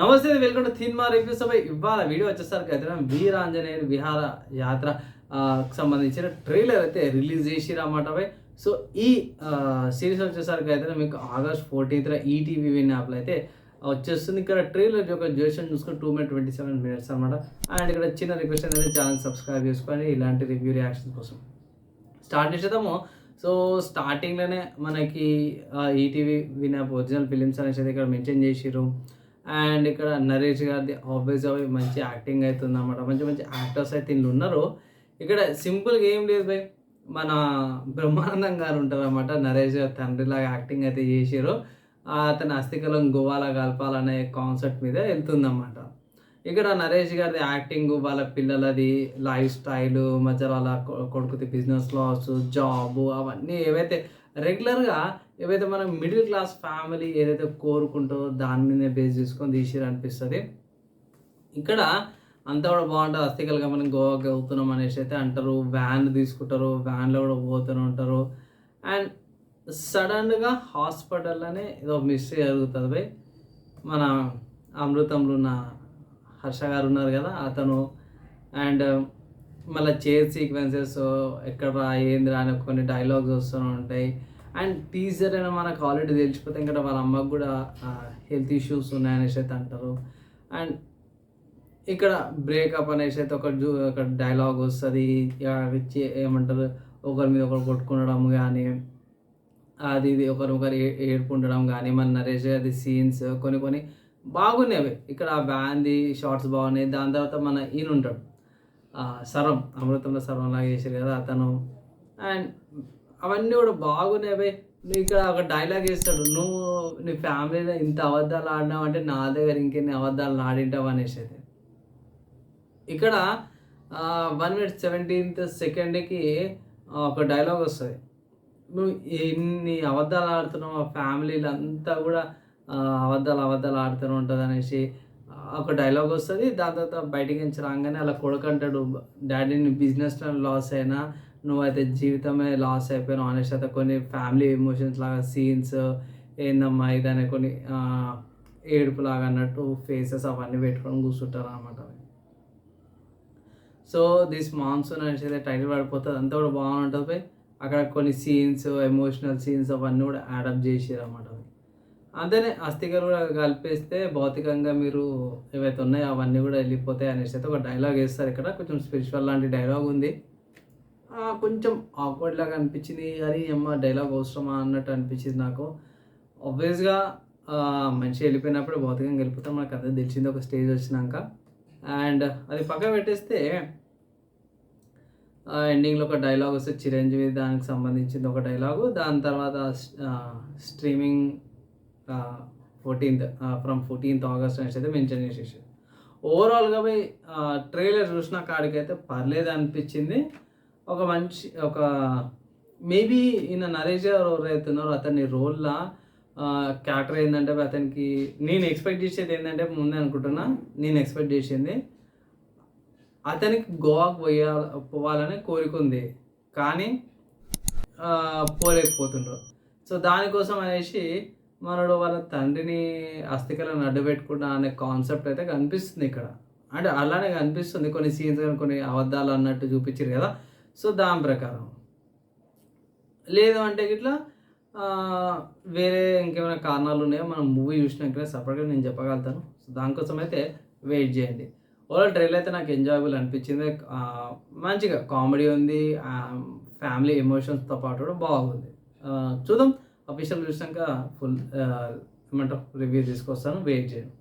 నమస్తే welcome to థీన్ మా reviews అవి ఇవాళ వీడియో వచ్చేసరికి అయితే వీరాంజనేయ విహార యాత్ర సంబంధించిన ట్రైలర్ అయితే రిలీజ్ చేసిరన్నమాట అవి సో ఈ సిరీస్ వచ్చేసరికి అయితే మీకు ఆగస్ట్ ఫోర్టీన్త్ ఈటీవీ విన్ యాప్లో అయితే వచ్చేస్తుంది. ఇక్కడ ట్రైలర్ యొక్క డ్యూరేషన్ చూసుకొని two minute twenty seven minutes అనమాట అండ్ ఇక్కడ చిన్న రిక్వెస్ట్ అనేది ఛానల్ సబ్స్క్రైబ్ చేసుకొని ఇలాంటి రివ్యూ రియాక్షన్ కోసం స్టార్ట్ చేసేద్దాము. సో స్టార్టింగ్లోనే మనకి ETV win app original films అనేసి అయితే ఇక్కడ మెన్షన్ చేసిరు అండ్ ఇక్కడ నరేష్ గారిది ఆబ్వియస్ అవి మంచి యాక్టింగ్ అవుతుంది అనమాట మంచి మంచి యాక్టర్స్ అయితే ఇందులో ఉన్నారు. ఇక్కడ సింపుల్గా ఏం లేదు భయ్. మన బ్రహ్మానందం గారు ఉంటారన్నమాట. నరేష్ గారు తండ్రిలాగా యాక్టింగ్ అయితే చేసారు అతని అస్థికలం గోవాలా కలపాలనే కాన్సెప్ట్ మీద వెళ్తుందన్నమాట. ఇక్కడ నరేష్ గారిది యాక్టింగ్ వాళ్ళ పిల్లలది లైఫ్ స్టైల్ మధ్య వాళ్ళ కొడుకుది బిజినెస్ లాస్ జాబ్ అవన్నీ ఏవైతే రెగ్యులర్గా ఏవైతే మనం మిడిల్ క్లాస్ ఫ్యామిలీ ఏదైతే కోరుకుంటో దాని మీదనే బేస్ చేసుకొని తీసిరు అనిపిస్తుంది. ఇక్కడ అంతా కూడా బాగుంటుంది. అస్థికలుగా మనం గోవాకి వెళ్తున్నాం అనేసి అయితే అంటారు. వ్యాన్ తీసుకుంటారు. వ్యాన్లో కూడా పోతూనే ఉంటారు. అండ్ సడన్గా హాస్పిటల్లోనే ఏదో మిస్ జరుగుతుంది భయ్ మన అమృతంలో ఉన్న హర్ష గారు ఉన్నారు కదా అతను. అండ్ మళ్ళీ చేర్ సీక్వెన్సెస్ ఎక్కడ రా ఏంది రా అని కొన్ని డైలాగ్స్ వస్తూనే ఉంటాయి. అండ్ టీజర్ అయినా మనకు ఆల్రెడీ తెలిసిపోతే ఇంకా వాళ్ళ అమ్మకు కూడా హెల్త్ ఇష్యూస్ ఉన్నాయనేసి అయితే అంటారు. అండ్ ఇక్కడ బ్రేకప్ అనేసి అయితే ఒక జూ ఒక డైలాగ్ వస్తుంది. ఏమంటారు ఒకరి మీద ఒకరు కొట్టుకునడం కానీ అది ఇది ఒకరు ఒకరు ఏడుకుంటడం కానీ మన నరేష్ గారి సీన్స్ కొన్ని కొన్ని బాగున్నాయి అవి ఇక్కడ ఆ వ్యాన్ది షార్ట్స్ బాగున్నాయి. దాని తర్వాత మన ఈయన ఉంటాడు సరం అమృతంలో సరం లాగా చేశారు కదా అతను. అండ్ అవన్నీ కూడా బాగున్నాయి అవి నువ్వు ఇక్కడ ఒక డైలాగ్ వేస్తాడు నువ్వు నీ ఫ్యామిలీలో ఇంత అబద్ధాలు ఆడినావు అంటే నా దగ్గర ఇంకెన్ని అబద్ధాలు ఆడింటావు? అనేసి అయితే. ఇక్కడ వన్ మినిట్ సెవెంటీన్త్ సెకండ్కి ఒక డైలాగ్ వస్తుంది. నువ్వు ఎన్ని అబద్ధాలు ఆడుతున్నావు? ఆ ఫ్యామిలీలో అంతా కూడా అబద్ధాలు అబద్ధాలు ఆడుతూనే ఉంటుంది అనేసి ఒక డైలాగ్ వస్తుంది. దాని తర్వాత బయటికి నుంచి రాగానే అలా కొడుకు అంటాడు డాడీని బిజినెస్ లాస్ అయినా నువ్వైతే జీవితమే లాస్ అయిపోయిన ఆనెస్ట్ అయితే కొన్ని ఫ్యామిలీ ఎమోషన్స్ లాగా సీన్స్ ఏందమ్మా ఇదనే కొన్ని ఏడుపు లాగా అన్నట్టు ఫేసెస్ అవన్నీ పెట్టుకొని కూర్చుంటారు అనమాట సో దిస్ మాన్సూన్ అనేసి అయితే టైటిల్ పడిపోతుంది. అంతా కూడా బాగుంటుంది అక్కడ కొన్ని సీన్స్ ఎమోషనల్ సీన్స్ అవన్నీ కూడా యాడప్ చేసారు అన్నమాట అంతేనే అస్థికలు కూడా కలిపేస్తే భౌతికంగా మీరు ఏవైతే ఉన్నాయో అవన్నీ కూడా వెళ్ళిపోతాయి అనేసి అయితే ఒక డైలాగ్ వేస్తారు ఇక్కడ. కొంచెం స్పిరిచువల్ లాంటి డైలాగ్ ఉంది. కొంచెం ఆక్వర్డ్ లాగా అనిపించింది. అరే అమ్మ డైలాగ్ అవసరమా అన్నట్టు అనిపించింది నాకు. ఆబ్వియస్గా మనిషి వెళ్ళిపోయినప్పుడు భౌతికంగా వెళ్ళిపోతాం మనకు అదే తెలిసింది. ఒక స్టేజ్ వచ్చినాక. అండ్ అది పక్క పెట్టేస్తే ఎండింగ్లో ఒక డైలాగ్ వస్తే చిరంజీవి దానికి సంబంధించింది ఒక డైలాగు దాని తర్వాత streaming fourteenth from fourteenth August అనేసి అయితే మెన్షన్ చేసేసి ఓవరాల్గా పోయి ట్రైలర్ చూసిన కాడికైతే పర్లేదు అనిపించింది. ఒక మంచి ఒక మేబీ ఈయన నరేష్ గారు ఎవరైతే అతని రోల్లా క్యారెక్టర్ ఏంటంటే అతనికి నేను ఎక్స్పెక్ట్ చేసేది ఏంటంటే ముందే అనుకుంటున్నా నేను ఎక్స్పెక్ట్ చేసింది అతనికి గోవాకు పోయా పోవాలని కోరిక ఉంది. కానీ పోలేకపోతుండ్రు. సో దానికోసం అనేసి మనడు వాళ్ళ తండ్రిని అస్థికలను అడ్డుపెట్టుకుంటా అనే కాన్సెప్ట్ అయితే కనిపిస్తుంది ఇక్కడ. అంటే అలానే కనిపిస్తుంది కొన్ని సీన్స్ కొన్ని అబద్ధాలు అన్నట్టు చూపించారు కదా. సో దాని ప్రకారం. లేదు అంటే ఇట్లా వేరే ఇంకేమైనా కారణాలు ఉన్నాయో? మనం మూవీ చూసినాకనే సపరేట్గా నేను చెప్పగలుగుతాను. సో దానికోసం అయితే వెయిట్ చేయండి. ఓవరాల్ ట్రైల్ అయితే నాకు ఎంజాయబుల్ అనిపించింది. మంచిగా కామెడీ ఉంది. ఫ్యామిలీ ఎమోషన్స్తో పాటు కూడా బాగుంది. చూద్దాం. అఫీషియల్ చూసినాక ఫుల్ ఏమంటారు రివ్యూ తీసుకొస్తాను వెయిట్ చేయండి.